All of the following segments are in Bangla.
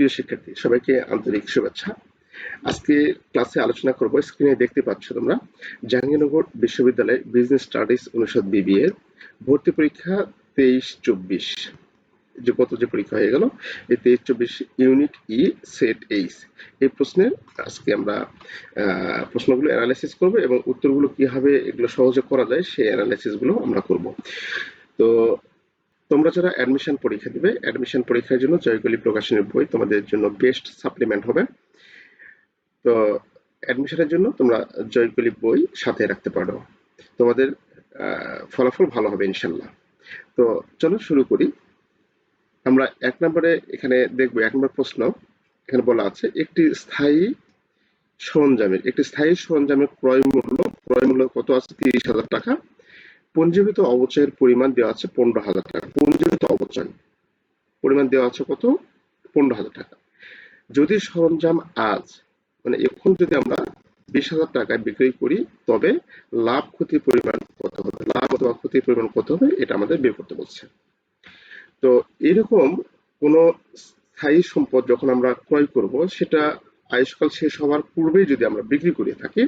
প্রিয় শিক্ষার্থী, সবাইকে আন্তরিক শুভেচ্ছা। আজকে ক্লাসে আলোচনা করব, স্ক্রিনে দেখতে পাচ্ছ তোমরা, জাহাঙ্গীরনগর বিশ্ববিদ্যালয়ের বিজনেস স্টাডিজ অনুষদ বিবিএ ভর্তি পরীক্ষা তেইশ চব্বিশ। যে কত যে পরীক্ষা হয়ে গেল, এই তেইশ চব্বিশ ইউনিট ই, সেট এইচ। এই প্রশ্নের আজকে আমরা প্রশ্নগুলো অ্যানালাইসিস করব এবং উত্তরগুলো কীভাবে এগুলো সহজে করা যায়, সেই অ্যানালাইসিসগুলো আমরা করব। তো তোমরা যারা অ্যাডমিশন পরীক্ষা দিবে অ্যাডমিশন পরীক্ষার জন্য জয়কলি প্রকাশনের বই তোমাদের জন্য বেস্ট সাপ্লিমেন্ট হবে। তো অ্যাডমিশনের জন্য তোমরা জয়কলি বই সাথে রাখতে পারো। তোমাদের ফলাফল ভালো হবে ইনশাল্লাহ তো চলো শুরু করি। আমরা এক নম্বরে এখানে দেখব, এক নম্বর প্রশ্ন এখানে বলা আছে, একটি স্থায়ী সরঞ্জামের, একটি স্থায়ী সরঞ্জামের ক্রয় মূল্য ক্রয় মূল্য কত আছে? তিরিশ হাজার টাকা। পঞ্জীবিত অবচয়ের পরিমাণ দেওয়া আছে পনেরো হাজার টাকা। পঞ্জীবিত অবচয়। পরিমাণ দেওয়া আছে কত? পনেরো হাজার টাকা। যদি সরঞ্জাম আজ মানে এখন যদি আমরা বিশ হাজার টাকায় বিক্রি করি, তবে লাভ ক্ষতির পরিমাণ কত হবে? লাভ অথবা ক্ষতির পরিমাণ কত হবে? এটা আমাদের বের করতে বলছে। তো এরকম কোন স্থায়ী সম্পদ যখন আমরা ক্রয় করব, সেটা আয়ুষ্কাল শেষ হওয়ার পূর্বেই যদি আমরা বিক্রি করে থাকি,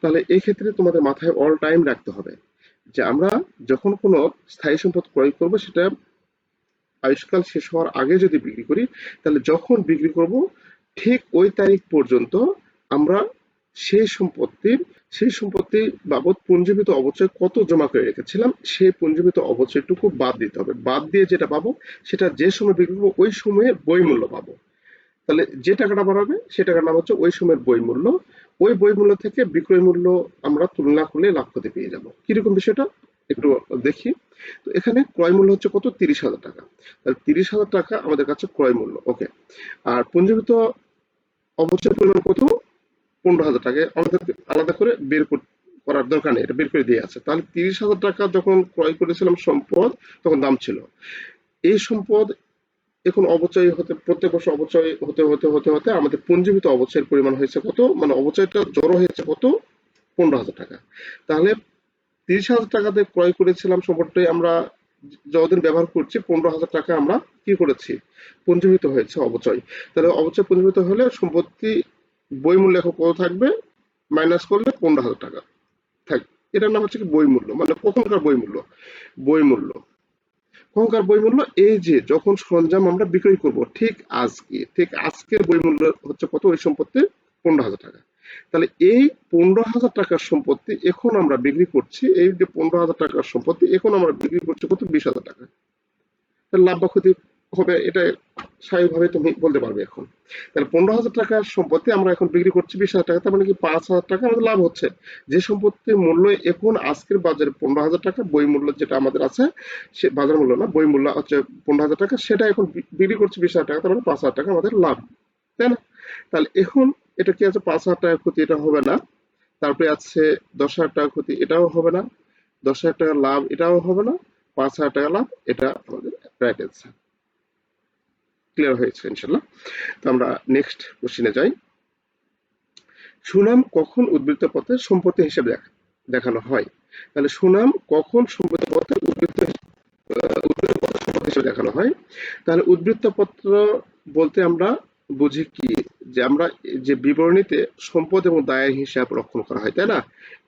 তাহলে এক্ষেত্রে তোমাদের মাথায় অল টাইম রাখতে হবে। যে আমরা যখন কোনো স্থায়ী সম্পদ ক্রয় করব, সেটা আয়ুষ্কাল শেষ হওয়ার আগে যদি বিক্রি করি, তাহলে যখন বিক্রি করব, ঠিক ওই তারিখ পর্যন্ত আমরা সেই সম্পত্তির সেই সম্পত্তি বাবদ পুঞ্জীবিত অবচয় কত জমা করে রেখেছিলাম, সেই পুঞ্জীবিত অবচয়টুকু বাদ দিতে হবে। বাদ দিয়ে যেটা পাবো, সেটা যে সময় বিক্রি করব, ওই সময়ে বই মূল্য পাবো। তাহলে যে টাকাটা বাড়াবে, সে নাম হচ্ছে ওই সময়ের বই মূল্য। ওই বই মূল্য থেকে বিক্রয় মূল্য আমরা তুলনা করলে লাভ ক্ষতি পেয়ে যাব। কীরকম বিষয়টা? একটু দেখি। তো এখানে ক্রয় মূল্য হচ্ছে কত? তিরিশ হাজার টাকা। তাহলে তিরিশ হাজার টাকা আমাদের কাছে ক্রয় মূল্য। ওকে। আর পুঞ্জীবিত অবচয় পরিমাণ কত? পনেরো হাজার টাকা। আমাদের আলাদা করে বের কর- করার দরকার নেই। এটা বের করে দিয়ে আছে। তাহলে তিরিশ হাজার টাকা যখন ক্রয় করেছিলাম সম্পদ, তখন দাম ছিল। এই সম্পদ এখন অবচয় হতে, প্রত্যেক বছর অবচয় হতে হতে হতে হতে আমাদের পুঞ্জীভূত অবচয়ের পরিমাণ হয়েছে কত? মানে অবচয়টা জড়ো হয়েছে কত? পনেরো হাজার টাকা। তাহলে তিরিশ হাজার টাকাতে ক্রয় করেছিলাম সম্পদটাই আমরা যতদিন ব্যবহার করছি, পনেরো হাজার টাকা আমরা কি করেছি? পুঞ্জীভূত হয়েছে অবচয়। তাহলে অবচয় পুঞ্জীবিত হলে সম্পত্তি বই মূল্য এখন কত থাকবে? মাইনাস করলে পনেরো হাজার টাকা। থাক, এটার নাম হচ্ছে কি বই মূল্য? মানে কখনকার বই মূল্য। বই মূল্য। কখনকার বইমূল্য এই যে যখন সরঞ্জাম আমরা বিক্রয় করব, ঠিক আজকে, ঠিক আজকের বইমূল্য হচ্ছে কত? ওই সম্পত্তির পনেরো হাজার টাকা। তাহলে এই পনেরো হাজার টাকার সম্পত্তি এখন আমরা বিক্রি করছি, এই যে পনেরো হাজার টাকার সম্পত্তি এখন আমরা বিক্রি করছি কত? বিশ হাজার টাকা। লাভ বা ক্ষতি হবে, এটা স্বাভাবিকভাবে তুমি বলতে পারবে এখন। তাহলে পনেরো হাজার টাকার সম্পত্তি আমরা এখন বিক্রি করছি বিশ হাজার টাকা, তার মানে কি পাঁচ হাজার টাকা আমাদের লাভ হচ্ছে। যে সম্পত্তির মূল্য এখন আজকের বাজারে পনেরো হাজার টাকা, বই মূল্য যেটা আমাদের আছে, সে বাজার মূল্য না, বই মূল্য হচ্ছে পনেরো হাজার টাকা, সেটা এখন বিক্রি করছি বিশ হাজার টাকা, তার মানে পাঁচ হাজার টাকা আমাদের লাভ, তাই না? তাহলে এখন এটা কি আছে, পাঁচ হাজার টাকা ক্ষতি এটা হবে না, তারপরে আছে দশ হাজার টাকা ক্ষতি এটাও হবে না, দশ হাজার টাকা লাভ এটাও হবে না, পাঁচ হাজার টাকা লাভ এটা আমাদের রাইট অ্যান্সার ক্লিয়ার হয়েছে ইনশাল্লাহ তো আমরা নেক্সট কোশ্চেনে যাই। সুনাম কখন উদ্বৃত্ত পথে সম্পত্তি হিসেবে দেখানো হয়? তাহলে সুনাম কখন সম্পত্তি পথে উদ্বৃত্ত সম্পত্তি হিসেবে দেখানো হয়? তাহলে উদ্বৃত্ত পত্র বলতে আমরা বুঝি কি? যে আমরা যে বিবরণীতে সম্পদ এবং দায়ের হিসাব রক্ষণ করা হয়, তাই না?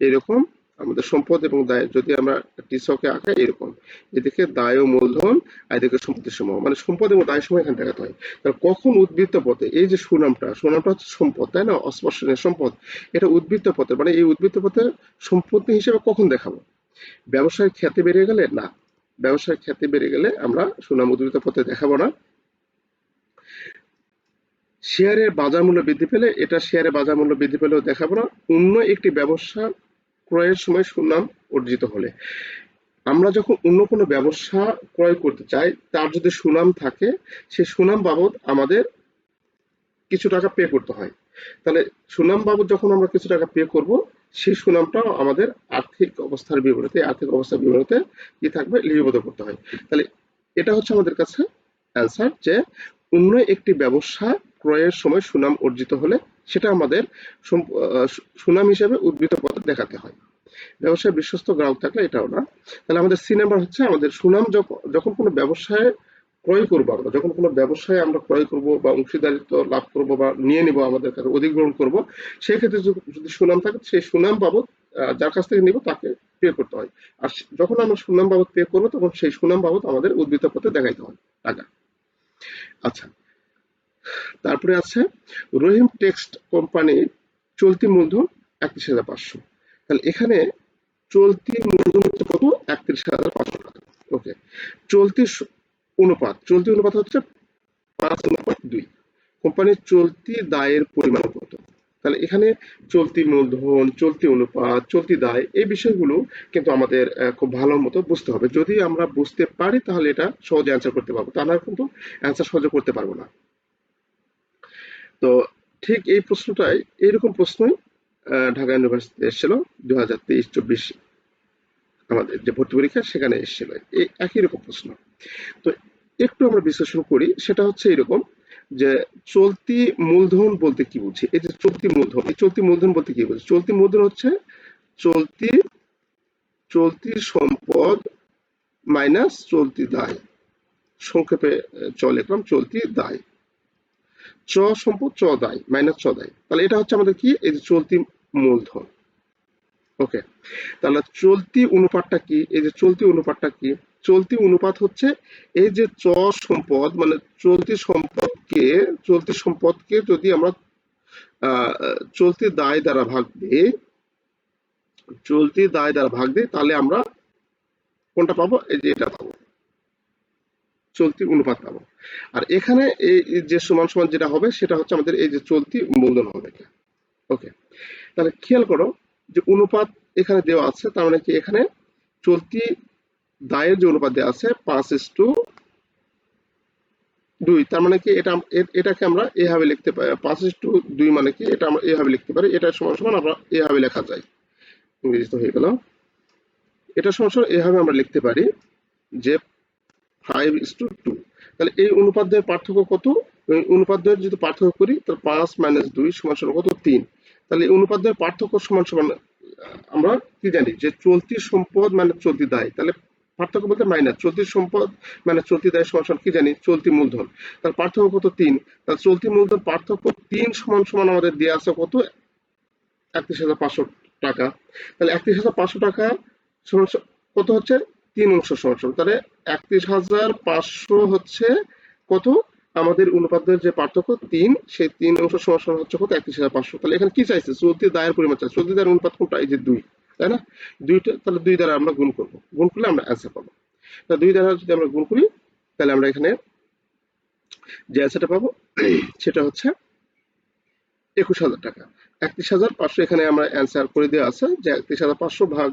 এরকম আমাদের সম্পদ এবং দায়, যদি আমরা টিসকে আঁকাই এরকম, এদিকে দায় ও মূলধন আর এদিকে সম্পত্তি সমূহ মানে সম্পদ এবং দায় সমূহ এখানে দেখাতে হয়। তাহলে কখন উদ্বৃত্ত পথে, এই যে সুনামটা সুনামটা হচ্ছে সম্পদ, তাই না? অস্পর্শনীয় সম্পদ। এটা উদ্বৃত্ত পথে মানে এই উদ্বৃত্ত পথে সম্পত্তি হিসেবে কখন দেখাবো? ব্যবসায় খ্যাতি বেড়ে গেলে না। ব্যবসায় খ্যাতি বেড়ে গেলে আমরা সুনাম উদ্বৃত্ত পথে দেখাবো না। শেয়ারের বাজার মূল্য বৃদ্ধি পেলে, এটা শেয়ারের বাজার মূল্য বৃদ্ধি পেলেও দেখাবো না। অন্য একটি ব্যবসা ক্রয়ের সময় সুনাম অর্জিত হলে। আমরা যখন অন্য কোনো ব্যবসা ক্রয় করতে চাই, তার যদি সুনাম থাকে সেই সুনাম বাবদ আমাদের কিছু টাকা পে করতে হয়। তাহলে সুনাম বাবদ যখন আমরা কিছু টাকা পে করব সেই সুনামটাও আমাদের আর্থিক অবস্থার বিবরণীতে আর্থিক অবস্থার বিবরণীতে কি থাকবে? লিপিবদ্ধ করতে হয়। তাহলে এটা হচ্ছে আমাদের কাছে অ্যান্সার যে, অন্য একটি ব্যবসা ক্রয়ের সময় সুনাম অর্জিত হলে, সেটা আমাদের সু- সুনাম হিসেবে উদ্বৃত্ত পথে দেখাতে হয়। ব্যবসায় বিশ্বস্ত গ্রাহক থাকলে এটাও না। তাহলে আমাদের সি নাম্বার হচ্ছে আমাদের সুনাম যখন কোনো ব্যবসায় ক্রয় করব আমরা, যখন কোনো ব্যবসায় আমরা ক্রয় করব বা অংশীদারিত্ব লাভ করব বা নিয়ে নিব আমাদের কাছে, অধিগ্রহণ করব, সেই ক্ষেত্রে যদি সুনাম থাকে, সেই সুনাম বাবদ যার কাছ থেকে নিব তাকে পে করতে হয়। আর যখন আমরা সুনাম বাবদ পে করব, তখন সেই সুনাম বাবদ আমাদের উদ্বৃত্ত পথে দেখাইতে হয়। টাকা। আচ্ছা। তারপরে আছে রহিম টেক্সট কোম্পানি চলতি মূলধন একত্রিশ হাজার পাঁচশো। তাহলে এখানে চলতি মূলধন কত? একত্রিশ হাজার পাঁচশো টাকা। ওকে। চলতি অনুপাত। চলতি অনুপাত হচ্ছে পাঁচ অনুপাত দুই। কোম্পানির চলতি দায়ের পরিমাণ কত? তাহলে এখানে চলতি মূলধন, চলতি অনুপাত, চলতি দায়, এই বিষয়গুলো কিন্তু আমাদের খুব ভালো মতো বুঝতে হবে। যদি আমরা বুঝতে পারি, তাহলে এটা সহজে অ্যান্সার করতে পারব। তা কিন্তু অ্যান্সার সহজে করতে পারব না। তো ঠিক এই প্রশ্নটাই, এইরকম প্রশ্নই ঢাকা ইউনিভার্সিটিতে এসেছিল। দু হাজার তেইশ চব্বিশ আমাদের যে ভর্তি পরীক্ষা সেখানে এসেছিল। এই একই রকম প্রশ্ন। তো একটু আমরা বিশ্লেষণ করি সেটা হচ্ছে এরকম যে চলতি মূলধন বলতে কি বুঝি? এই যে চলতি মূলধন এই চলতি মূলধন বলতে কি বুঝি? চলতি মূলধন হচ্ছে চলতি চলতি সম্পদ মাইনাস চলতি দায়। সংক্ষেপে আহ, চ লিখলাম চলতি দায়। চ সম্পদ চ দায় মাইনাস চ দায়। তাহলে এটা হচ্ছে আমাদের কি? এই যে চলতি মূলধন। ওকে তাহলে চলতি অনুপাতটা কি? এই যে চলতি অনুপাতটা কি? চলতি অনুপাত হচ্ছে এই যে চ সম্পদ মানে চলতি সম্পদকে চলতি সম্পদকে যদি আমরা চলতি দায় দ্বারা ভাগ দিই, চলতি দায় দ্বারা ভাগ দিই, তাহলে আমরা কোনটা পাবো? এই যে এটা পাবো। চলতি অনুপাত পাবো। আর এখানে এই যে সমান সমান যেটা হবে, সেটা হচ্ছে আমাদের এই যে চলতি মূলধন হবে। ওকে তাহলে খেয়াল করো যে অনুপাত এখানে দেওয়া আছে, তার মানে কি এখানে চলতি দায়ের যে অনুপাত দেওয়া আছে, পাঁচ ইস টু দুই, তার মানে কি এটা এটাকে আমরা এভাবে লিখতে পারি পাঁচ ইস টু দুই মানে কি এটা আমরা এভাবে লিখতে পারি, এটা সমান সমান আমরা এভাবে লেখা যায়। ইংরেজিতে হয়ে গেল। এটা সমান সমান এভাবে আমরা লিখতে পারি যে ফাইভ ইস টু টু তাহলে এই অনুপাতের পার্থক্য কত? এই অনুপাতের যদি পার্থক্য করি, তাহলে পাঁচ মাইনাস দুই সমান সমান কত? তিন। তাহলে অনুপাতের পার্থক্য সমান সমান, আমরা কি জানি? যে চলতি সম্পদ মানে চলতি দায়, তাহলে পার্থক্য বলতে মাইনাস, চলতি সম্পদ মানে চলতি দায় সমান সমান কি জানি? চলতি মূলধন। তাহলে পার্থক্য কত? তিন। তাহলে চলতি মূলধন পার্থক্য তিন সমান সমান আমাদের দেওয়া আছে কত? একত্রিশ হাজার পাঁচশো টাকা। তাহলে একত্রিশ হাজার পাঁচশো টাকা কত হচ্ছে? তিন অংশ সমান সমান। তাহলে একত্রিশ হাজার পাঁচশো হচ্ছে কত? আমাদের অনুপাতের যে পার্থক্য তিন সেই তিন অংশ সমান হচ্ছে কত? একত্রিশ হাজার পাঁচশো। তাহলে এখানে কি চাইছে? চলতি দায়ের পরিমাণ চাইছে। চলতি দায়ের অনুপাত কোনটা? এই যে দুই তাই না? দুইটা তাহলে দুই দ্বারা আমরা গুণ করব। গুণ করলে আমরা অ্যান্সার পাবো। তাহলে দুই দ্বারা যদি আমরা গুণ করি তাহলে আমরা এখানে যে অ্যান্সারটা পাবো সেটা হচ্ছে একুশ হাজার টাকা। একত্রিশ হাজার পাঁচশো এখানে আমরা অ্যান্সার করে দেওয়া আছে যে একত্রিশ হাজার পাঁচশো ভাগ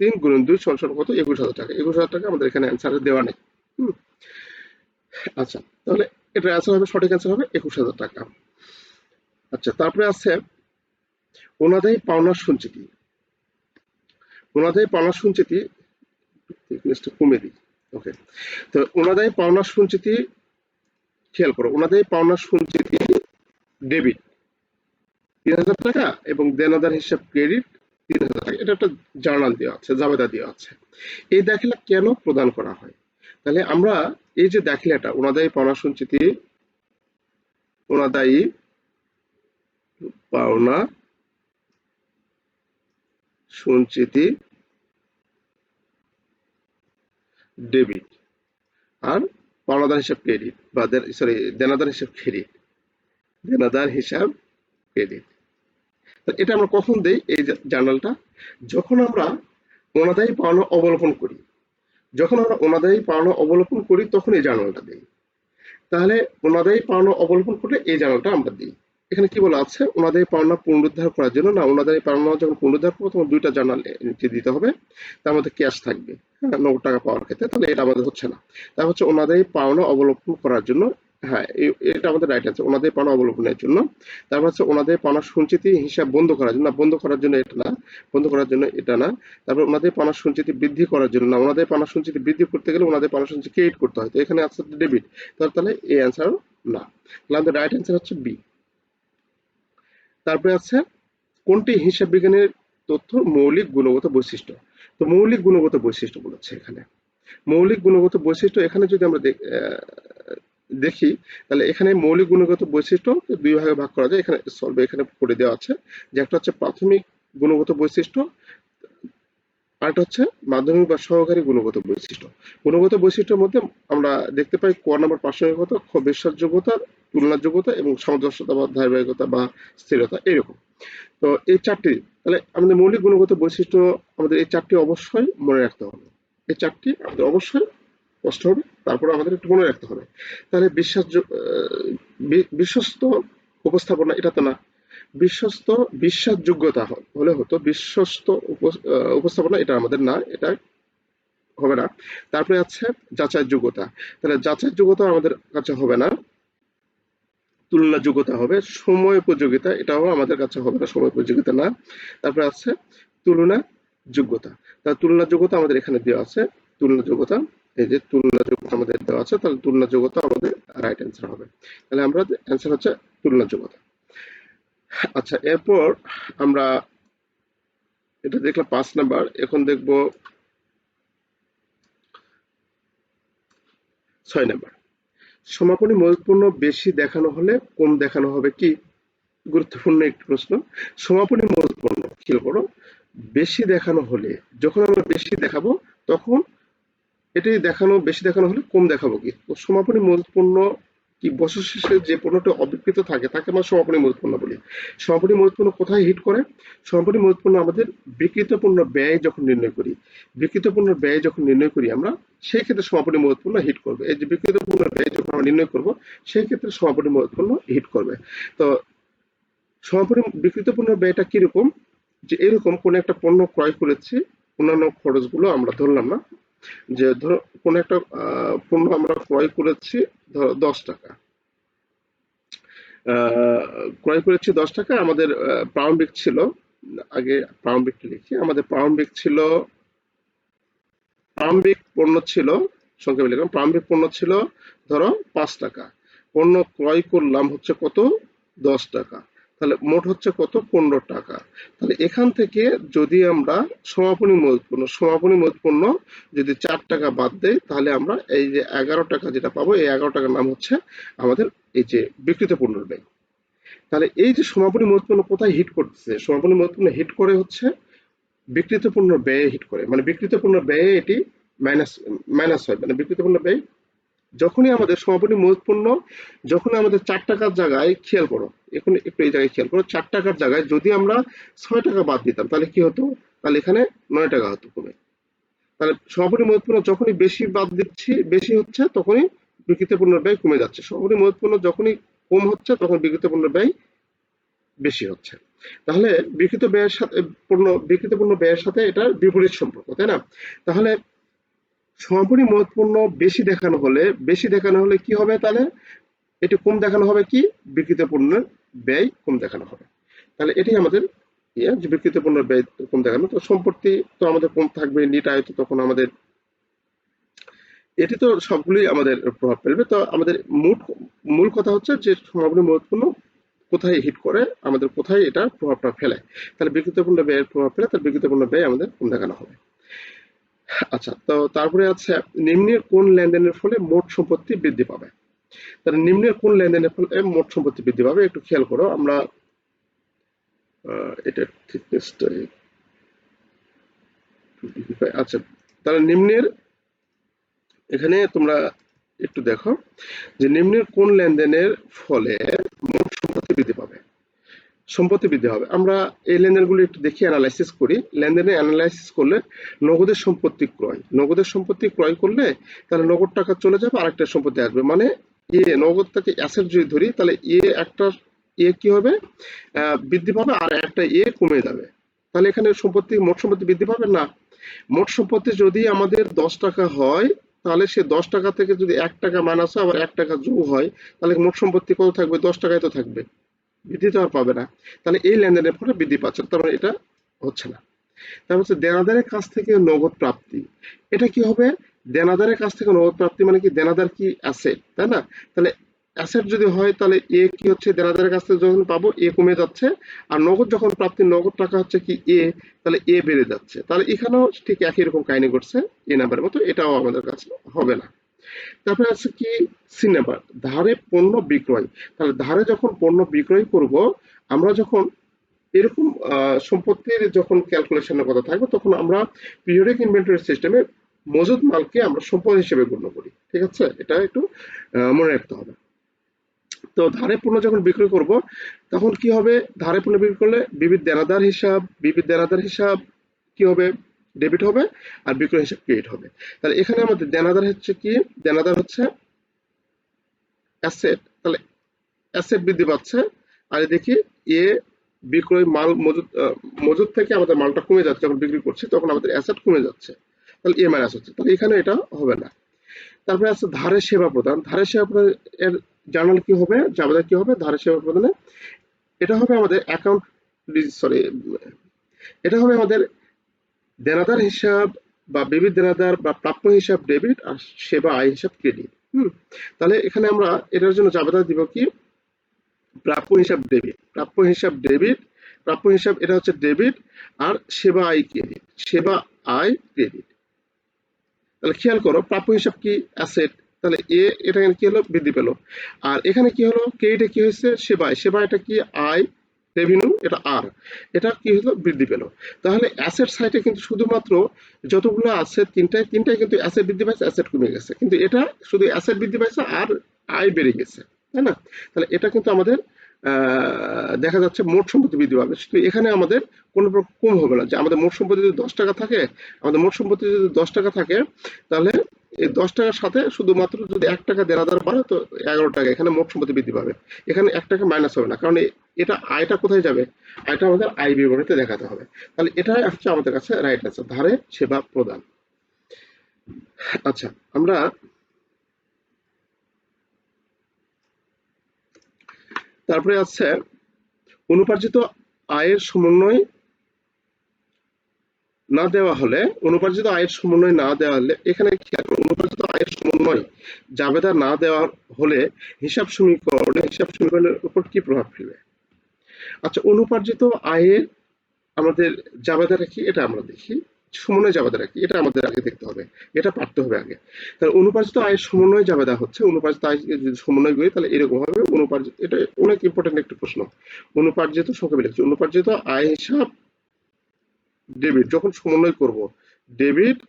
তিন গুণ দুই সমান কত? একুশ হাজার টাকা। একুশ হাজার টাকা আমাদের এখানে অ্যান্সার দেওয়া নেই। হুম, আচ্ছা তাহলে এটার অ্যান্সার হবে সঠিক অ্যান্সার হবে, একুশ হাজার টাকা। আচ্ছা তারপরে আছে অনাদায়ী পাওনার সঞ্চিতি অনাদায়ী পাওনার সঞ্চিতি কমে দিই ওকে তো অনাদায়ী পাওনার সঞ্চিতি খেয়াল করো অনাদায়ী পাওনার সঞ্চিতি ডেবিট তিন হাজার টাকা এবং দেনাদার হিসাব ক্রেডিট তিন হাজার টাকা। এটা একটা জার্নাল দেওয়া আছে, জাবেদা দেওয়া আছে। এই দাখিলা কেন প্রদান করা হয়? তাহলে আমরা এই যে দাখিলাটা অনাদায়ী পাওনা সঞ্চিতি ওনাদায়ী পাওনা সঞ্চিতি ডেবিট আর পাওনাদার হিসাব ক্রেডিট বা সরি দেনাদার হিসাব ক্রেডিট, দেনাদার হিসাব ক্রেডিট। এটা আমরা কখন দেই? এই জার্নালটা। যখন আমরা অনাদায়ী পাওনা অবলোকন করি যখন আমরা ওনাদেরই পাওনা অবলম্বন করি, তখন এই জার্নালটা দিই। তাহলে ওনাদেরই পাওনা অবলম্বন করলে এই জার্নালটা আমরা দিই। এখানে কি বলা আছে? ওনাদের পাওনা পুনরুদ্ধার করার জন্য না ওনাদায়ী পাওনা যখন পুনরুদ্ধার করব, তখন দুইটা জার্নাল দিতে হবে। তার মধ্যে ক্যাশ থাকবে হ্যাঁ নগদ টাকা পাওয়ার ক্ষেত্রে, তাহলে এটা আমাদের হচ্ছে না। তা হচ্ছে ওনাদায়ী পাওনা অবলম্বন করার জন্য হ্যাঁ এটা আমাদের রাইট আছে ওনাদের পাওনা অবলম্বনের জন্য। তারপর হচ্ছে ওনাদের পাওনা সঞ্চিতি হিসাব বন্ধ করার জন্য বন্ধ করার জন্য এটা না, বন্ধ করার জন্য এটা না। তারপর ওনাদের পাওনা সঞ্চিতি বৃদ্ধি করার জন্য, না, ওনাদের পাওনা সঞ্চিতি বৃদ্ধি করতে গেলে ওনাদের পাওনা সঞ্চিতি ক্রিয়েট করতে হয়। তো এখানে আছে ডেবিট তাহলে এই অ্যান্সার না। তাহলে আমাদের রাইট অ্যান্সার হচ্ছে বি তারপরে আছে কোনটি হিসাব বিজ্ঞানের তথ্য মৌলিক গুণগত বৈশিষ্ট্য? তো মৌলিক গুণগত বৈশিষ্ট্য বলেছে এখানে। মৌলিক গুণগত বৈশিষ্ট্য এখানে যদি আমরা দেখ- তাহলে এখানে মৌলিক গুণগত বৈশিষ্ট্য দুই ভাগে ভাগ করা যায়। এখানে সলভে এখানে করে দেওয়া আছে যে একটা হচ্ছে প্রাথমিক গুণগত বৈশিষ্ট্য আরেকটা হচ্ছে মাধ্যমিক বা সহকারী গুণগত বৈশিষ্ট্য। গুণগত বৈশিষ্ট্যের মধ্যে আমরা দেখতে পাই ক নাম্বার প্রাসঙ্গিকতা, খ বিশ্বাসযোগ্যতা তুলনাযোগ্যতা এবং সামঞ্জস্যতা বা ধারাবাহিকতা বা স্থিরতা এরকম। তো এই চারটি, তাহলে আমাদের মৌলিক গুণগত বৈশিষ্ট্য আমাদের এই চারটি অবশ্যই মনে রাখতে হবে। এই চারটি আমাদের অবশ্যই কষ্ট হবে, তারপরে আমাদের একটু মনে রাখতে হবে। তাহলে বিশ্বাস বিশ্বস্ত উপস্থাপনা এটা তো না, বিশ্বস্ত বিশ্বাসযোগ্যতা হলে হতো বিশ্বস্ত উপস্থাপনা এটা আমাদের না, এটা হবে না। তারপরে আছে যাচাই যোগ্যতা তাহলে যাচাই যোগ্যতা আমাদের কাছে হবে না তুলনা যোগ্যতা হবে, সময় উপযোগিতা এটাও আমাদের কাছে হবে না, সময় উপযোগিতা না। তারপরে আছে তুলনা যোগ্যতা তাহলে তুলনা যোগ্যতা আমাদের এখানে দেওয়া আছে তুলনা যোগ্যতা এই যে তুলনা যোগ্যতা আমাদের দেওয়া আছে, তাহলে তুলনা যোগ্যতা আমাদের রাইট অ্যান্সার হবে। তাহলে আমরা অ্যান্সার হচ্ছে তুলনা যোগ্যতা। আচ্ছা এরপর আমরা এটা দেখলাম পাঁচ নাম্বার। এখন দেখব ছয় নাম্বার। সমাপনী মৌলিকপূর্ণ বেশি দেখানো হলে কম দেখানো হবে কি? গুরুত্বপূর্ণ একটি প্রশ্ন। সমাপনী মৌলিকপূর্ণ খেয়াল করো বেশি দেখানো হলে, যখন আমরা বেশি দেখাবো, তখন এটি দেখানো, বেশি দেখানো হলে কম দেখাবো কি? তো সমাপনী মৌলিকপূর্ণ কি বছর শেষে যে পণ্যটা অবিকৃত থাকে, তাকে আমরা সমাপনী মৌলিকপূর্ণ বলি। সমাপনী মৌলিকপূর্ণ কোথায় হিট করে? সমাপনী মৌলিকপূর্ণ আমাদের বিকৃত পণ্য ব্যয় যখন নির্ণয় করি বিকৃত পণ্য ব্যয় যখন নির্ণয় করি আমরা, সেই ক্ষেত্রে সমাপনী মৌলিকপূর্ণ হিট করবে। এই যে বিকৃত পণ্য ব্যয় যখন আমরা নির্ণয় করব, সেই ক্ষেত্রে সমাপনী মৌলিকপূর্ণ হিট করবে। তো সমাপনী বিকৃত পণ্য ব্যয়টা কীরকম? যে এরকম কোন একটা পণ্য ক্রয় করেছি, অন্যান্য খরচগুলো আমরা ধরলাম না। যে ধরো কোন একটা পণ্য আমরা ক্রয় করেছি, ধরো দশ টাকা। ক্রয় করেছি দশ টাকা, আমাদের প্রারম্ভিক ছিল, আগে প্রারম্ভিকটা লিখি, আমাদের প্রারম্ভিক ছিল প্রারম্ভিক পণ্য ছিল, সংক্ষেপে লিখলাম প্রারম্ভিক পণ্য ছিল, ধরো পাঁচ টাকা। পণ্য ক্রয় করলাম হচ্ছে কত? দশ টাকা। তাহলে মোট হচ্ছে কত? পনেরো টাকা। তাহলে এখান থেকে যদি আমরা সমাপনী মজুত পণ্য সমাপনী মজুত পণ্য যদি চার টাকা বাদ দেই, তাহলে আমরা এই যে এগারো টাকা যেটা পাবো, এই এগারো টাকার নাম হচ্ছে আমাদের এই যে বিকৃত পণ্যের ব্যয় তাহলে এই যে সমাপনী মজুত পণ্য কোথায় হিট করতেছে? সমাপনী মজুত পণ্য হিট করে হচ্ছে বিকৃত পণ্য ব্যয়ে হিট করে। মানে বিকৃত পণ্য ব্যয়ে এটি মাইনাস মাইনাস হয়। মানে বিকৃত পণ্য ব্যয় যখনই আমাদের সমাপনী পণ্য যখন আমাদের চার টাকার জায়গায় খেয়াল করো, এখন একটু এই জায়গায় খেয়াল করো, চার টাকার জায়গায় যদি আমরা ছয় টাকা বাদ দিতাম, তাহলে কি হতো? তাহলে এখানে নয় টাকা হতো কমে। তাহলে সমাপনী পণ্য যখনই বেশি বাদ দিচ্ছি, বেশি হচ্ছে, তখনই বিকৃত ব্যয় কমে যাচ্ছে। সমাপনী পণ্য যখনই কম হচ্ছে, তখন বিকৃত ব্যয় বেশি হচ্ছে। তাহলে বিকৃত ব্যয়ের সাথে পণ্য বিকৃত পণ্য ব্যয়ের সাথে এটা বিপরীত সম্পর্ক, তাই না? তাহলে সমাপনী পণ্য বেশি দেখানো হলে, বেশি দেখানো হলে কি হবে তাহলে? এটি কম দেখানো হবে কি? বিকৃত পণ্যের ব্যয় কম দেখানো হবে। তাহলে এটি আমাদের ইয়ে বিকৃত পণ্যের ব্যয় কম দেখানো। তো সম্পত্তি তো আমাদের কম থাকবে নিট আয়ত তখন আমাদের, এটি তো সবগুলোই আমাদের প্রভাব ফেলবে। তো আমাদের মূল মূল কথা হচ্ছে যে সমাপনী পণ্য কোথায় হিট করে, আমাদের কোথায় এটা প্রভাবটা ফেলে। তাহলে বিকৃত পণ্য ব্যয়ের প্রভাব ফেলে, তাহলে বিকৃত পণ্য ব্যয় আমাদের কম দেখানো হবে। আচ্ছা তো তারপরে আছে নিম্নের কোন লেনদেনের ফলে মোট সম্পত্তি বৃদ্ধি পাবে? তাহলে নিম্নের কোন লেনদেনের ফলে মোট সম্পত্তি বৃদ্ধি পাবে? একটু খেয়াল করো, আমরা আচ্ছা তাহলে নিম্নের, এখানে তোমরা একটু দেখো যে নিম্নের কোন লেনদেনের ফলে মোট সম্পত্তি বৃদ্ধি পাবে? সম্পত্তি বৃদ্ধি হবে। আমরা এই লেনদেনগুলো একটু দেখি অ্যানালাইসিস করি। লেনদেনে অ্যানালাইসিস করলে নগদের সম্পত্তি ক্রয়। নগদের সম্পত্তি ক্রয় করলে তাহলে নগদ টাকা চলে যাবে, আরেকটা সম্পত্তি আসবে। মানে এ নগদ নগদটাকে অ্যাসেট যদি ধরি, তাহলে এ একটা এ কি হবে? বৃদ্ধি পাবে আর একটা এ কমে যাবে। তাহলে এখানে সম্পত্তি, মোট সম্পত্তি বৃদ্ধি পাবে না? মোট সম্পত্তি যদি আমাদের দশ টাকা হয়, তাহলে সে দশ টাকা থেকে যদি এক টাকা মাইনাস হয়, আবার এক টাকা যোগ হয়, তাহলে মোট সম্পত্তি কত থাকবে? দশ টাকায় তো থাকবে। বৃদ্ধি তো আর পাবে না। তাহলে এই লেনদেনের ফলে বৃদ্ধি পাচ্ছে, তার মানে এটা হচ্ছে না। তারপর হচ্ছে দেনাদারের কাছ থেকে নগদ প্রাপ্তি। এটা কি হবে? দেনাদারের কাছ থেকে নগদ প্রাপ্তি মানে কি দেনাদার কি অ্যাসেট তাই না? তাহলে অ্যাসেট যদি হয়, তাহলে এ কি হচ্ছে? দেনাদারের কাছ থেকে যখন পাবো, এ কমে যাচ্ছে। আর নগদ যখন প্রাপ্তি নগদ টাকা হচ্ছে কি এ, তাহলে এ বেড়ে যাচ্ছে। তাহলে এখানেও ঠিক একই রকম কাহিনী ঘটছে, এ নাম্বারের মতো। এটাও আমাদের কাছে হবে না। তারপরে আছে কি? সি নাম্বার ধারে পণ্য বিক্রয়। তাহলে ধারে যখন পণ্য বিক্রয় করব, আমরা যখন এরকম সম্পত্তির যখন ক্যালকুলেশনের কথা থাকবে, তখন আমরা পিরিয়ডিক ইনভেন্টরি সিস্টেমে মজুদ মালকে আমরা সম্পদ হিসেবে গণ্য করি। ঠিক আছে? এটা একটু মনে রাখতে হবে। তো ধারে পণ্য যখন বিক্রয় করব, তখন কি হবে? ধারে পণ্য বিক্রি করলে বিবিধ দেনাদার হিসাব, বিবিধ দেনাদার হিসাব কি হবে? ডেবিট হবে আর বিক্রয় হিসাব ক্রেডিট হবে। তাহলে এখানে আমাদের দেনাদার হচ্ছে কি? দেনাদার হচ্ছে অ্যাসেট তাহলে অ্যাসেট বৃদ্ধি পাচ্ছে। আর দেখি এ বিক্রয় মাল মজুদ মজুদ থেকে আমাদের মালটা কমে যাচ্ছে। যখন বিক্রি করছি, তখন আমাদের অ্যাসেট কমে যাচ্ছে। তাহলে এ মাইনাস হচ্ছে। তাহলে এখানে এটা হবে না। তারপরে আছে ধারে সেবা প্রদান। ধারে সেবা প্রদান এর জার্নাল কি হবে? জাবেদা কি হবে? ধারে সেবা প্রদানে। এটা হবে আমাদের অ্যাকাউন্ট সরি এটা হবে আমাদের দেনাদার হিসাব বা বিবিধ দেনাদার বা প্রাপ্য হিসাব ডেবিট আর সেবা আয় হিসাব ক্রেডিট, হুম? তাহলে এখানে আমরা এটার জন্য জাবেদা দিব কি? প্রাপ্য হিসাব ডেবিট। প্রাপ্য হিসাব ডেবিট, প্রাপ্য হিসাব এটা হচ্ছে ডেবিট আর সেবা আয় ক্রেডিট, সেবা আয় ক্রেডিট। তাহলে খেয়াল করো, প্রাপ্য হিসাব কি অ্যাসেট? তাহলে এ এটা কি হলো? বৃদ্ধি পেল। আর এখানে কি হলো? ক্রেডিটে কি হয়েছে? সেবায় সেবা এটা কি? আয় রেভিনিউ এটা আর এটা কি হলো? বৃদ্ধি পেল। তাহলে অ্যাসেট সাইডে কিন্তু শুধুমাত্র যতগুলো আছে, তিনটায় তিনটায় কিন্তু অ্যাসেট বৃদ্ধি পাইছে অ্যাসেট কমে গেছে। কিন্তু এটা শুধু অ্যাসেট বৃদ্ধি পাইছে আর আয় বেড়ে গেছে, তাই না? তাহলে এটা কিন্তু আমাদের দেখা যাচ্ছে মোট সম্পত্তি বৃদ্ধি পাবে। শুধু এখানে আমাদের কোনো কম হবে না। যে আমাদের মোট সম্পত্তি যদি দশ টাকা থাকে, আমাদের মোট সম্পত্তি যদি দশ টাকা থাকে, তাহলে এই দশ টাকার সাথে শুধুমাত্র যদি এক টাকা দেনাদার বাড়ে, তো এগারো টাকা, এখানে মোট সম্পত্তি বৃদ্ধি পাবে। এখানে এক টাকা মাইনাস হবে না, কারণ এটা আয়টা কোথায় যাবে? আয়টা আমাদের আয় বিবরণীতে দেখাতে হবে। তাহলে এটাই হচ্ছে আমাদের কাছে রাইট আছে ধারে সেবা প্রদান। আচ্ছা আমরা তারপরে আছে, অনুপার্জিত আয়ের সমন্বয় না দেওয়া হলে, অনুপার্জিত আয়ের সমন্বয় না দেওয়া হলে, এখানে অনুপার্জিত আয়ের সমন্বয় জাবেদা না দেওয়া হলে হিসাব সমীকরণে, হিসাব সমীকরণের উপর কি প্রভাব ফেলবে? আচ্ছা অনুপার্জিত আয়ের আমাদের জাবেদাটা রাখি এটা আমরা দেখি। সমন্বয় জাবেদাটা রাখি এটা আমাদের আগে দেখতে হবে। এটা পারতে হবে আগে। তাহলে অনুপার্জিত আয়ের সমন্বয় জাবেদা হচ্ছে, অনুপার্জিত আয় যদি সমন্বয় করি, তাহলে এরকম হবে। অনুপার্জিত, এটা অনেক ইম্পর্টেন্ট একটি প্রশ্ন। অনুপার্জিত সংখ্যা লিখছি। অনুপার্জিত আয় হিসাব ডেবিট, যখন সমন্বয় করব, ডেবিট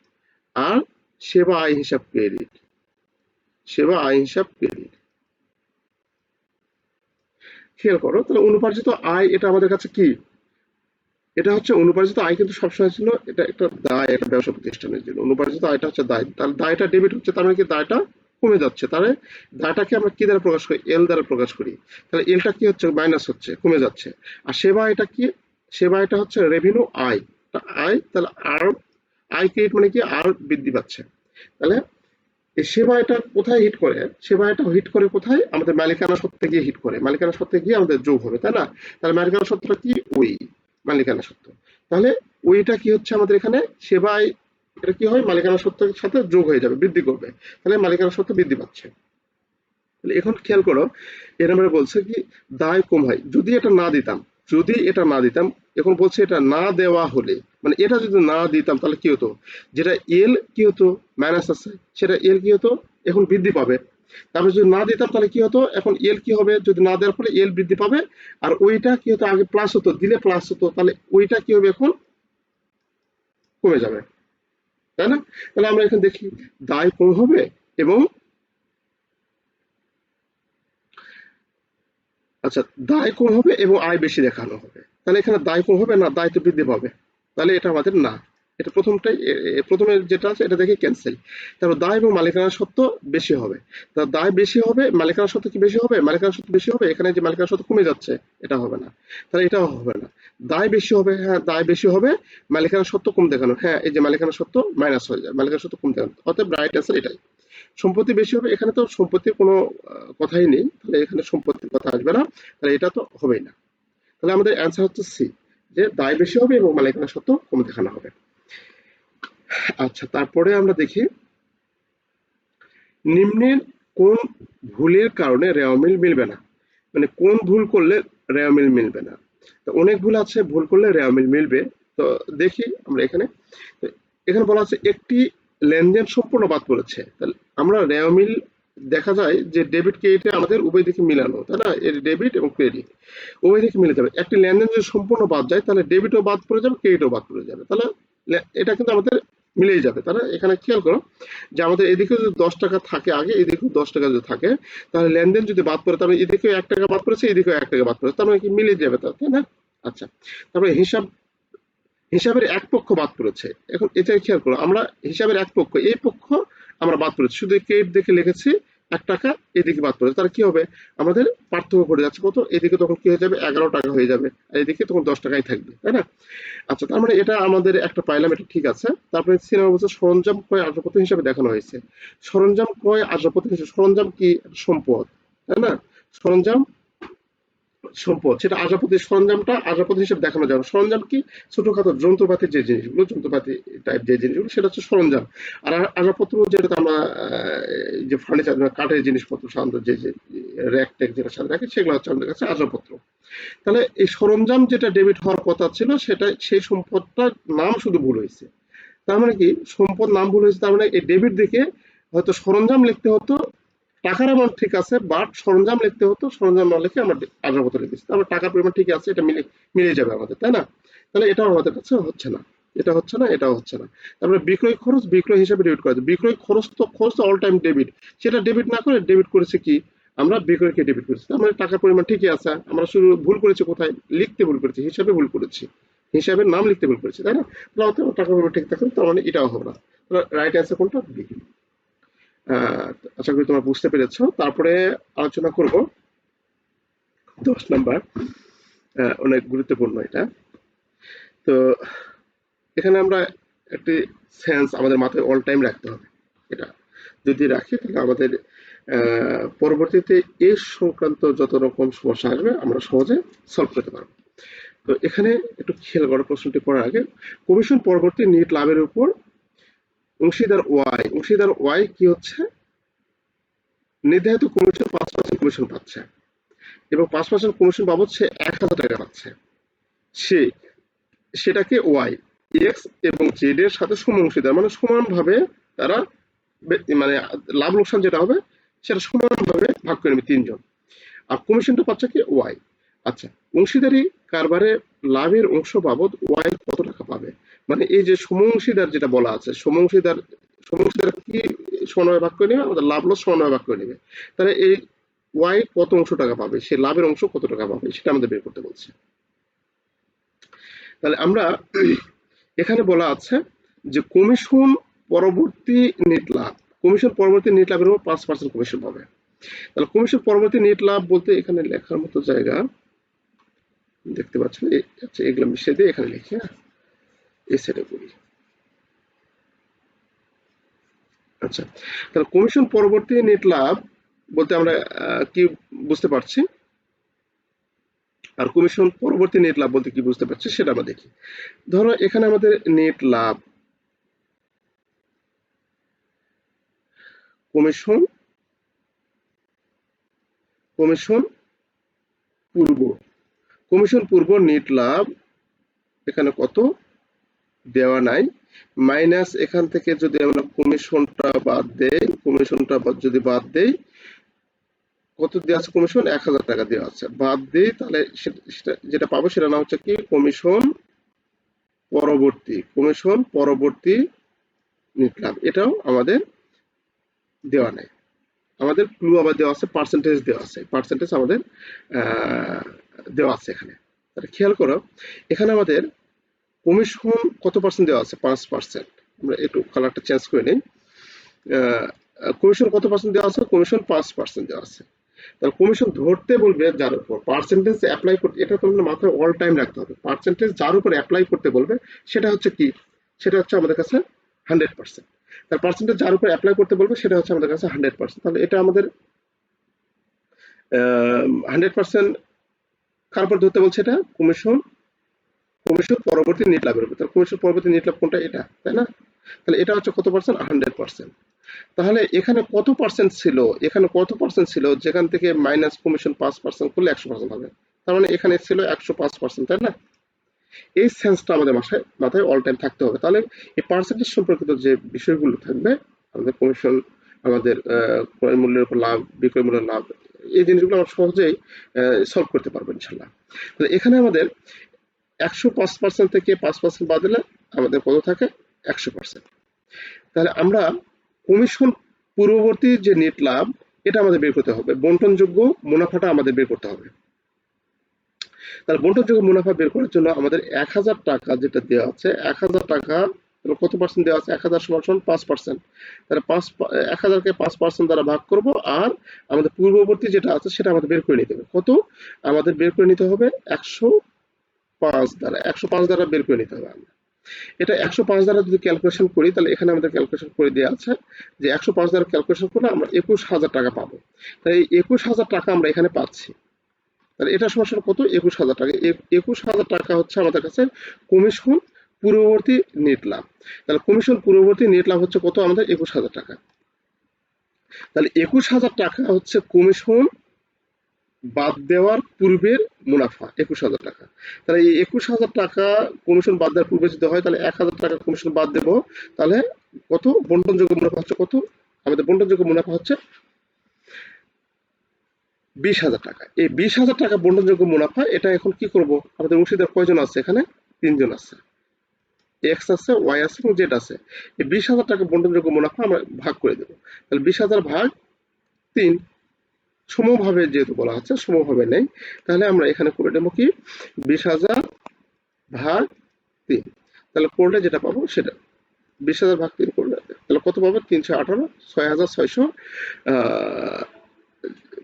আর সেবা আয় হিসাব ক্রেডিট। সেবা আয় হিসাব ক্রেডিট। খেয়াল করো, তাহলে অনুপার্জিত আয় এটা আমাদের কাছে কি? এটা হচ্ছে অনুপার্জিত আয় কিন্তু সবসময় ছিল, এটা একটা দায় একটা ব্যবসা প্রতিষ্ঠানের জন্য। অনুপার্জিত আয়টা হচ্ছে দায়, তাহলে দায়টা ডেবিট হচ্ছে, তার মানে কি দায়টা কমে যাচ্ছে। তাহলে দায়টাকে আমরা কি দ্বারা প্রকাশ করি? এল দ্বারা প্রকাশ করি। তাহলে এলটা কি হচ্ছে? মাইনাস হচ্ছে, কমে যাচ্ছে। আর সেবা এটা কি? সেবা এটা হচ্ছে রেভিনিউ আয়। আয়, তাহলে আর, আয় ক্রেডিট মানে কি? আর বৃদ্ধি পাচ্ছে। তাহলে এই সেবা এটা কোথায় হিট করে? সেবা এটা হিট করে কোথায়? আমাদের মালিকানা সত্ত্বে গিয়ে হিট করে। মালিকানা সত্ত্বে গিয়ে আমাদের যোগ হবে, তাই না? তাহলে মালিকানা সত্ত্বটা কি? ওই মালিকানা সত্ত্ব। তাহলে ওইটা কি হচ্ছে আমাদের এখানে? সেবায় এটা কি হয়? মালিকানা সত্ত্বের সাথে যোগ হয়ে যাবে, বৃদ্ধি করবে। তাহলে মালিকানা সত্ত্ব বৃদ্ধি পাচ্ছে। এখন খেয়াল করো এর নম্বরে বলছে কি, দায় কম হয়। যদি এটা না দিতাম যদি এটা না দিতাম, এখন বলছে এটা না দেওয়া হলে মানে এটা যদি না দিতাম তাহলে কি হতো? যেটা এল কি হতো? মাইনাস আছে। সেটা এল কি হতো? এখন বৃদ্ধি পাবে। তারপরে যদি না দিতাম তাহলে কি হতো? এখন এল কি হবে? যদি না দেওয়ার ফলে এল বৃদ্ধি পাবে। আর ওইটা কি হতো? আগে প্লাস হতো, দিলে প্লাস হতো। তাহলে ওইটা কি হবে এখন? কমে যাবে। তাই না? তাহলে আমরা এখানে দেখি দায় কম হবে এবং আচ্ছা দায় কম হবে এবং আয় বেশি দেখানো হবে? তাহলে এখানে দায় কম হবে না দায় তো বৃদ্ধি পাবে? তাহলে এটা আমাদের না। এটা প্রথমটাই প্রথমে যেটা আছে এটা দেখে ক্যান্সেল তারপর দায় এবং মালিকানা সত্ত্ব বেশি হবে। তা দায় বেশি হবে মালিকানা সত্ত্ব কি বেশি হবে? মালিকানা সত্ত্ব বেশি হবে, এখানে যে মালিকানা সত্ত্ব কমে যাচ্ছে, এটা হবে না। তাহলে এটাও হবে না। দায় বেশি হবে হ্যাঁ দায় বেশি হবে মালিকানা সত্ত্ব কম দেখানো। হ্যাঁ এই যে মালিকানা সত্ত্ব মাইনাস হয়ে যায় মালিকানা সত্ত্ব কম দেখানো। অর্থাৎ রাইট অ্যান্সার এটাই। সম্পত্তি বেশি হবে, এখানে তো সম্পত্তির কোনো কথাই নেই, তাহলে এখানে সম্পত্তির কথা আসবে না, তাহলে এটা তো হবেই না। তাহলে আমাদের অ্যান্সার হচ্ছে সি যে দায় বেশি হবে এবং মালিকানা সত্ত্ব কম দেখানো হবে। আচ্ছা তারপরে আমরা দেখি, নিম্নের কোন ভুলের কারণে রেওয়ামিল মিলবে না? মানে কোন ভুল করলে রেওয়ামিল মিলবে না? তো অনেক ভুল আছে, ভুল করলে রেওয়ামিল মিলবে, তো দেখি আমরা এখানে। এখানে বলা আছে, একটি লেনদেন সম্পূর্ণ বাদ পড়েছে। তাহলে আমরা রেওয়ামিল দেখা যায় যে ডেবিট ক্রেডিটে আমাদের উভয় দিকে মিলানো তাই না? এর ডেবিট এবং ক্রেডিট উভয় দিকে মিলে যাবে। একটি লেনদেন যদি সম্পূর্ণ বাদ যায় তাহলে ডেবিটও বাদ পড়ে যাবে ক্রেডিটও বাদ পড়ে যাবে। তাহলে এটা কিন্তু আমাদের মিলেই যাবে তাহলে এখানে খেয়াল করো যে আমাদের এদিকে যদি দশ টাকা থাকে আগে এদিকেও দশ টাকা যদি থাকে তাহলে লেনদেন যদি বাদ পড়ে তাহলে এদিকে এক টাকা বাদ পড়েছে এদিকেও এক টাকা বাদ পড়েছে। তার মানে কি মিলে যাবে তা, তাই না? আচ্ছা তারপরে হিসাব হিসাবের এক পক্ষ বাদ পড়েছে। এখন এটা খেয়াল করো, আমরা হিসাবের এক পক্ষ, এই পক্ষ আমরা বাদ পড়েছি। শুধু ক্রেডিট দেখে লিখেছি, এক টাকা এদিকে বাদ পড়েছে। তাহলে কি হবে? আমাদের পার্থক্য ঘটে যাচ্ছে কত? এদিকে তখন কি হয়ে যাবে? এগারো টাকা হয়ে যাবে। এদিকে তখন দশ টাকাই থাকবে, তাই না? আচ্ছা তার মানে এটা আমাদের একটা পাইলাম, এটা ঠিক আছে। তারপরে সিনেমা বলছে সরঞ্জাম ক্রয় আর্যপত্র হিসাবে দেখানো হয়েছে। সরঞ্জাম ক্রয় আর্যপত্র হিসেবে, সরঞ্জাম কি? সম্পদ, তাই না? সরঞ্জাম সম্পদ, সেটা আজাপতির সরঞ্জামটা আজাপতি হিসেবে দেখানো যাবে সরঞ্জাম কি? ছোটখাটো যন্ত্রপাতির যে জিনিসগুলো, যন্ত্রপাতি টাইপ যে জিনিসগুলো, সেটা হচ্ছে সরঞ্জাম। আর আজাপত্র যেটা আমরা যে ফার্নিচার কাঠের জিনিসপত্র সাধারণত যে র্যাক ট্যাক যেটা সাথে রাখে, সেগুলো হচ্ছে আমাদের কাছে আজাপত্র। তাহলে এই সরঞ্জাম যেটা ডেবিট হওয়ার কথা ছিল, সেটা, সেই সম্পদটার নাম শুধু ভুল হয়েছে। তার মানে কি? সম্পদ নাম ভুল হয়েছে, তার মানে এই ডেবিট দেখে হয়তো সরঞ্জাম লিখতে হতো টাকার অ্যামাউন্ট ঠিক আছে বাট সরঞ্জাম লিখতে হতো, সরঞ্জাম না লিখে আমরা আজাপত্র লিখেছি তারপরে টাকার পরিমাণ ঠিক আছে, এটা মিলে মিলে যাবে আমাদের, তাই না? তাহলে এটাও আমাদের কাছে হচ্ছে না। এটা হচ্ছে না, এটাও হচ্ছে না। তারপরে বিক্রয় খরচ, বিক্রয় হিসাবে ডেবিট করা বিক্রয় খরচ তো খরচ অল টাইম ডেবিট সেটা ডেবিট না করে ডেবিট করেছে কি? আমরা বিক্রয়কে ডেবিট করেছি। মানে টাকার পরিমাণ ঠিকই আছে, আমরা শুধু ভুল করেছি কোথায়? লিখতে ভুল করেছি, হিসাবে ভুল করেছি। হিসাবে নাম লিখতে ভুল করেছি, তাই না? তাহলে আমাদের টাকার পরিমাণ ঠিক থাকবে তার মানে এটাও হবে না। রাইট অ্যান্সার কোনটা? বি আশা করি তোমরা বুঝতে পেরেছ। তারপরে আলোচনা করব। দশ নাম্বার অনেক গুরুত্বপূর্ণ এটা। তো এখানে আমরা একটি সেন্স আমাদের মাথায় অল টাইম রাখতে হবে এটা। যদি রাখি, তাহলে আমাদের পরবর্তীতে এ সংক্রান্ত যত রকম সমস্যা আসবে, আমরা সহজে সলভ করতে পারব। তো এখানে একটু খেয়াল করার প্রশ্নটি করার আগে। কমিশন পরবর্তী নিট লাভের উপর অংশীদার ওয়াই। অংশীদার ওয়াই কি হচ্ছে? নির্ধারিত কমিশন পাঁচ পার্সেন্ট কমিশন পাচ্ছে। এবং পাঁচ পার্সেন্ট কমিশন বাবদ সে এক হাজার টাকা পাচ্ছে। সে, সেটাকে ওয়াই, এক্স এবং জেড এর সাথে সম অংশীদার মানে সমানভাবে তারা মানে লাভ লোকসান যেটা হবে, সেটা সমানভাবে ভাগ করে নেবে তিনজন। আর কমিশনটা পাচ্ছে কি? ওয়াই। আচ্ছা অংশীদারি কারবারে লাভের অংশ বাবদ ওয়াই কত টাকা পাবে? মানে এই যে সম অংশীদার যেটা বলা আছে সম অংশীদার সম অংশীদার কি সমানভাবে ভাগ করে নেবে? আমাদের লাভ লস সমানভাবে ভাগ করে নেবে। তাহলে এই ওয়াই কত অংশ টাকা পাবে? সে লাভের অংশ কত টাকা পাবে? সেটা আমাদের বের করতে বলছে। তাহলে আমরা এখানে বলা আছে যে কমিশন পরবর্তী নেট লাভ কমিশন পরবর্তী নেট লাভের উপর পাঁচ পার্সেন্ট কমিশন পাবে। তাহলে কমিশন পরবর্তী নেট লাভ বলতে এখানে লেখার মতো জায়গা, দেখতে পাচ্ছেন? আচ্ছা এগুলো মিশিয়ে দিয়ে এখানে লিখি হ্যাঁ? করি। আচ্ছা তাহলে কমিশন পরবর্তী নেট লাভ বলতে আমরা কি বুঝতে পারছি? আর কমিশন পরবর্তী নেট লাভ বলতে কি বুঝতে পারছি সেটা আমরা দেখি। ধরো এখানে আমাদের নেট লাভ। কমিশন কমিশন পূর্ব। কমিশন পূর্ব নেট লাভ এখানে কত? দেওয়া নাই। মাইনাস এখান থেকে যদি আমরা কমিশনটা বাদ দেই কমিশনটা যদি বাদ দেই, কত দেওয়া আছে কমিশন এক হাজার টাকা দেওয়া আছে। বাদ দিই, তাহলে যেটা পাবো সেটা নাম হচ্ছে কি? কমিশন পরবর্তী কমিশন পরবর্তী নিলাম এটাও আমাদের দেওয়া নেই। আমাদের ক্লু আবার দেওয়া আছে পার্সেন্টেজ দেওয়া আছে। পার্সেন্টেজ আমাদের দেওয়া আছে এখানে। খেয়াল করো, এখানে আমাদের কমিশন কত পার্সেন্ট দেওয়া আছে? পাঁচ পার্সেন্ট আমরা একটু কালারটা চেঞ্জ করে নিই। কমিশন কত পার্সেন্ট দেওয়া আছে? কমিশন পাঁচ পার্সেন্ট দেওয়া আছে। তাহলে কমিশন ধরতে বলবে যার উপর। পার্সেন্টেজ অ্যাপ্লাই করতে, এটা তোমাদের মাথায় অল টাইম রাখতে হবে। পার্সেন্টেজ যার উপর অ্যাপ্লাই করতে বলবে, সেটা হচ্ছে কি? সেটা হচ্ছে আমাদের কাছে হান্ড্রেড পার্সেন্ট তার পার্সেন্টেজ যার উপর অ্যাপ্লাই করতে বলবে, সেটা হচ্ছে আমাদের কাছে হান্ড্রেড পার্সেন্ট তাহলে এটা আমাদের হান্ড্রেড পার্সেন্ট কার উপর ধরতে বলছে এটা? কমিশন কমিশন পরবর্তী নেট লাভের উপর তাহলে কমিশন পরবর্তী নেট লাভ কোনটা? এটা, তাই না? তাহলে এটা হচ্ছে কত পার্সেন্ট হান্ড্রেড পার্সেন্ট তাহলে এখানে কত পার্সেন্ট ছিল? এখানে কত পার্সেন্ট ছিল? যেখান থেকে মাইনাস কমিশন পাঁচ পার্সেন্ট করলে একশো পার্সেন্ট হবে। তার মানে এখানে ছিল একশো পাঁচ পার্সেন্ট তাই না? এই সেন্সটা আমাদের মাথায় মাথায় অল টাইম থাকতে হবে। তাহলে এই পার্সেন্টেজ সম্পর্কিত যে বিষয়গুলো থাকবে, আমাদের কমিশন আমাদের ক্রয় মূল্যের উপর লাভ, বিক্রয় মূল্যের লাভ, এই জিনিসগুলো আমরা সহজেই সলভ করতে পারব ইনশাল্লাহ তাহলে এখানে আমাদের একশো পাঁচ পার্সেন্ট থেকে পাঁচ পার্সেন্ট বাদ দিলে আমাদের কত থাকে একশো পার্সেন্ট তাহলে আমরা কমিশন পূর্ববর্তী যে নেট লাভ, এটা আমাদের বের করতে হবে। বন্টনযোগ্য মুনাফাটা আমাদের বের করতে হবে। তাহলে বন্টনযোগ্য মুনাফা বের করার জন্য আমাদের এক হাজার টাকা যেটা দেওয়া আছে, এক হাজার টাকা কত পার্সেন্ট দেওয়া আছে? এক হাজার সমান পাঁচ পার্সেন্ট তাহলে পাঁচ, এক হাজারকে পাঁচ পার্সেন্ট দ্বারা ভাগ করব, আর আমাদের পূর্ববর্তী যেটা আছে সেটা আমাদের বের করে নিতে হবে। কত? আমাদের বের করে নিতে হবে একশো পাঁচ দ্বারা, একশো পাঁচ দ্বারা বের করে নিতে হবে আমরা। এটা একশো পাঁচ দ্বারা যদি ক্যালকুলেশন করি, তাহলে এখানে আমাদের ক্যালকুলেশন করে দেওয়া আছে যে একশো পাঁচ দ্বারা ক্যালকুলেশন করলে আমরা একুশ হাজার টাকা পাবো। তাই এই একুশ হাজার টাকা আমরা এখানে পাচ্ছি। তাহলে এটা সমস্যা কত? একুশ হাজার টাকা। একুশ হাজার টাকা হচ্ছে আমাদের কাছে কমিশন পূর্ববর্তী নেট লাভ। তাহলে কমিশন পূর্ববর্তী নেট লাভ হচ্ছে কত? আমাদের একুশ হাজার টাকা। তাহলে একুশ হাজার টাকা হচ্ছে কমিশন বাদ দেওয়ার পূর্বের মুনাফা, একুশ হাজার টাকা। তাহলে এই একুশ হাজার টাকা কমিশন বাদ দেওয়ার পূর্বে যদি হয়, তাহলে এক হাজার টাকা কমিশন বাদ দেবো। তাহলে কত? বন্টনযোগ্য মুনাফা হচ্ছে কত? আমাদের বন্টনযোগ্য মুনাফা হচ্ছে বিশ হাজার টাকা। এই বিশ হাজার টাকা বন্টনযোগ্য মুনাফা, এটা এখন কি করব? আমাদের অংশীদার কয়জন আছে এখানে? তিনজন আছে। এক্স আছে, ওয়াই আছে, এবং জেড আছে। এই বিশ হাজার টাকা বন্টনযোগ্য মুনাফা আমরা ভাগ করে দেবো। তাহলে বিশ হাজার ভাগ তিন। সমভাবে যেহেতু বলা হচ্ছে সমভাবে নেই, তাহলে আমরা এখানে করে দেবো কি? বিশ হাজার ভাগ তিন। তাহলে করলে যেটা পাবো সেটা। বিশ হাজার ভাগ তিন করলে, তাহলে কত পাবো? তিনশো আঠারো, ছয় হাজার ছয়শো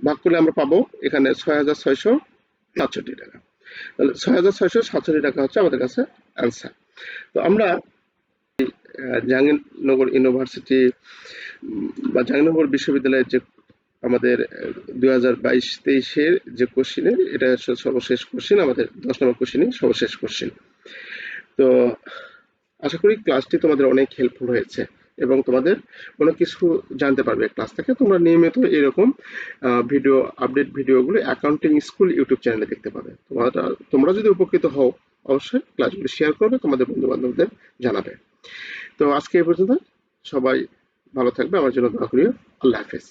ভাগ করলে আমরা পাবো এখানে ছয় হাজার ছয়শো সাতষট্টি টাকা। তাহলে ছয় হাজার ছয়শো সাতষট্টি টাকা হচ্ছে আমাদের কাছে অ্যান্সার তো আমরা জাহাঙ্গীরনগর ইউনিভার্সিটি বা জাহাঙ্গীরনগর বিশ্ববিদ্যালয়ের যে আমাদের দুই হাজার বাইশ তেইশের যে কোশ্চিনের এটা সর্বশেষ কোশ্চিন আমাদের দশ নম্বর কোশ্চিনই সর্বশেষ কোশ্চিন তো, আশা করি ক্লাসটি তোমাদের অনেক হেল্পফুল হয়েছে এবং তোমাদের অনেক কিছু জানতে পারবে। ক্লাস থেকে তোমরা নিয়মিত এরকম ভিডিও আপডেট ভিডিওগুলো অ্যাকাউন্টিং স্কুল ইউটিউব চ্যানেলে দেখতে পাবে। তোমরা তোমরা যদি উপকৃত হও, অবশ্যই ক্লাসগুলো শেয়ার করবে, তোমাদের বন্ধু বান্ধবদের জানাবে। তো আজকে এই পর্যন্ত সবাই ভালো থাকবে। আমার জন্য দোয়া করিও। আল্লাহ হাফেজ।